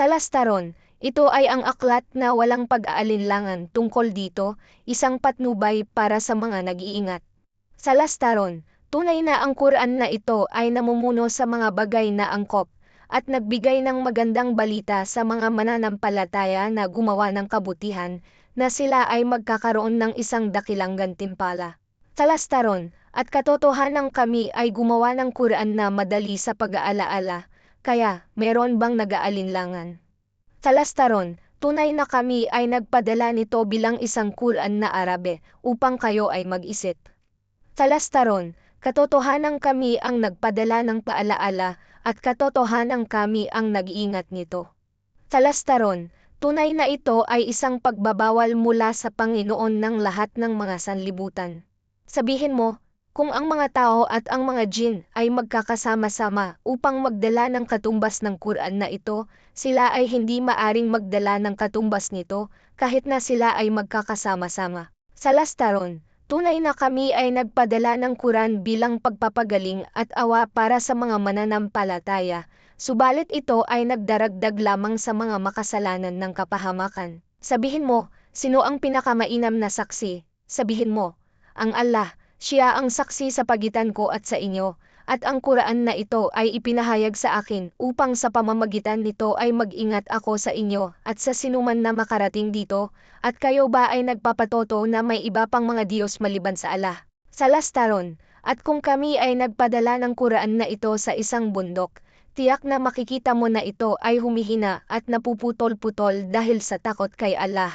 Sa lastaron, ito ay ang aklat na walang pag-aalinlangan tungkol dito, isang patnubay para sa mga nag-iingat. Sa lastaron, tunay na ang Quran na ito ay namumuno sa mga bagay na angkop, at nagbigay ng magandang balita sa mga mananampalataya na gumawa ng kabutihan, na sila ay magkakaroon ng isang dakilang gantimpala. Sa lastaron, at katotohanan kami ay gumawa ng Quran na madali sa pag-aalaala, kaya meron bang nag-aalinlangan? Sa lastaron, tunay na kami ay nagpadala nito bilang isang Quran na Arabe upang kayo ay mag-isip. Sa lastaron, katotohanan kami ang nagpadala ng paalaala at katotohanan kami ang nag-iingat nito. Sa lastaron, tunay na ito ay isang pagbabawal mula sa Panginoon ng lahat ng mga sanlibutan. Sabihin mo, kung ang mga tao at ang mga jin ay magkakasama-sama upang magdala ng katumbas ng Quran na ito, sila ay hindi maaring magdala ng katumbas nito kahit na sila ay magkakasama-sama. Sa lastaron, tunay na kami ay nagpadala ng Quran bilang pagpapagaling at awa para sa mga mananampalataya, subalit ito ay nagdaragdag lamang sa mga makasalanan ng kapahamakan. Sabihin mo, sino ang pinakamainam na saksi? Sabihin mo, ang Allah, siya ang saksi sa pagitan ko at sa inyo, at ang Quran na ito ay ipinahayag sa akin upang sa pamamagitan nito ay mag-ingat ako sa inyo at sa sinuman na makarating dito, at kayo ba ay nagpapatoto na may iba pang mga Diyos maliban sa Allah? Sa lastaron, at kung kami ay nagpadala ng Quran na ito sa isang bundok, tiyak na makikita mo na ito ay humihina at napuputol-putol dahil sa takot kay Allah.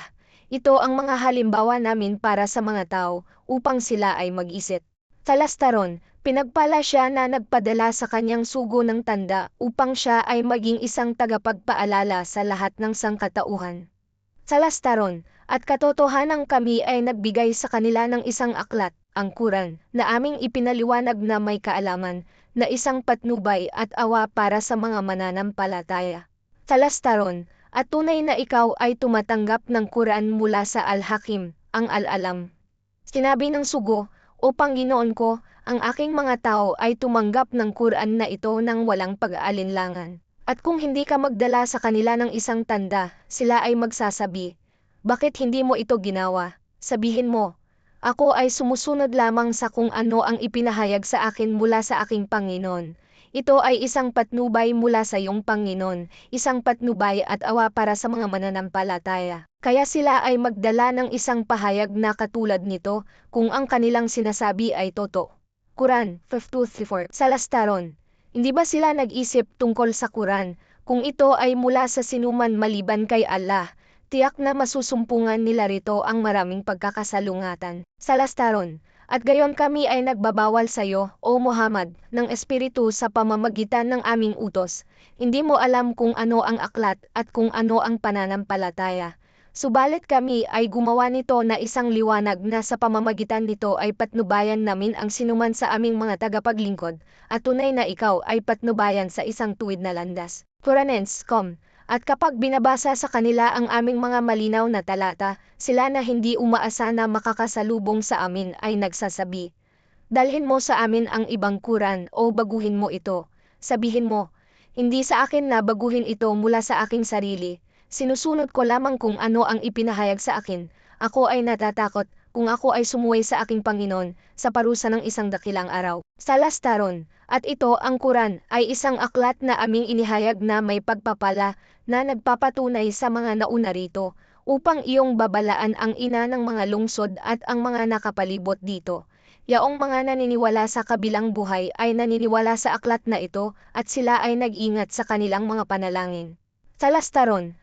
Ito ang mga halimbawa namin para sa mga tao upang sila ay mag-isip. Sa lastaron, pinagpala siya na nagpadala sa kanyang sugo ng tanda upang siya ay maging isang tagapagpaalala sa lahat ng sangkatauhan. Sa lastaron, at katotohanan kami ay nagbigay sa kanila ng isang aklat, ang Quran, na aming ipinaliwanag na may kaalaman, na isang patnubay at awa para sa mga mananampalataya. Sa lastaron, at tunay na ikaw ay tumatanggap ng Quran mula sa Al-Hakim, ang Al-Alam. Sinabi ng sugo, O Panginoon ko, ang aking mga tao ay tumanggap ng Quran na ito ng walang pag-aalinlangan. At kung hindi ka magdala sa kanila ng isang tanda, sila ay magsasabi, Bakit hindi mo ito ginawa? Sabihin mo, Ako ay sumusunod lamang sa kung ano ang ipinahayag sa akin mula sa aking Panginoon ito ay isang patnubay mula sa iyong Panginoon, isang patnubay at awa para sa mga mananampalataya. Kaya sila ay magdala ng isang pahayag na katulad nito, kung ang kanilang sinasabi ay totoo. Quran 5.2-4 Sa lastaron, hindi ba sila nag-isip tungkol sa Quran, kung ito ay mula sa sinuman maliban kay Allah, tiyak na masusumpungan nila rito ang maraming pagkakasalungatan. Sa lastaron, at gayon kami ay nagbabawal sa iyo, O Muhammad, ng Espiritu sa pamamagitan ng aming utos. Hindi mo alam kung ano ang aklat at kung ano ang pananampalataya. Subalit kami ay gumawa nito na isang liwanag na sa pamamagitan nito ay patnubayan namin ang sinuman sa aming mga tagapaglingkod, at tunay na ikaw ay patnubayan sa isang tuwid na landas. Quranens.com at kapag binabasa sa kanila ang aming mga malinaw na talata, sila na hindi umaasa na makakasalubong sa amin ay nagsasabi, Dalhin mo sa amin ang ibang kuran o baguhin mo ito. Sabihin mo, hindi sa akin na baguhin ito mula sa aking sarili. Sinusunod ko lamang kung ano ang ipinahayag sa akin. Ako ay natatakot kung ako ay sumuway sa aking Panginoon sa parusa ng isang dakilang araw. Sa lastaron, at ito ang Quran ay isang aklat na aming inihayag na may pagpapala na nagpapatunay sa mga nauna rito, upang iyong babalaan ang ina ng mga lungsod at ang mga nakapalibot dito. Yaong mga naniniwala sa kabilang buhay ay naniniwala sa aklat na ito at sila ay nag-ingat sa kanilang mga panalangin. Sa lastaron,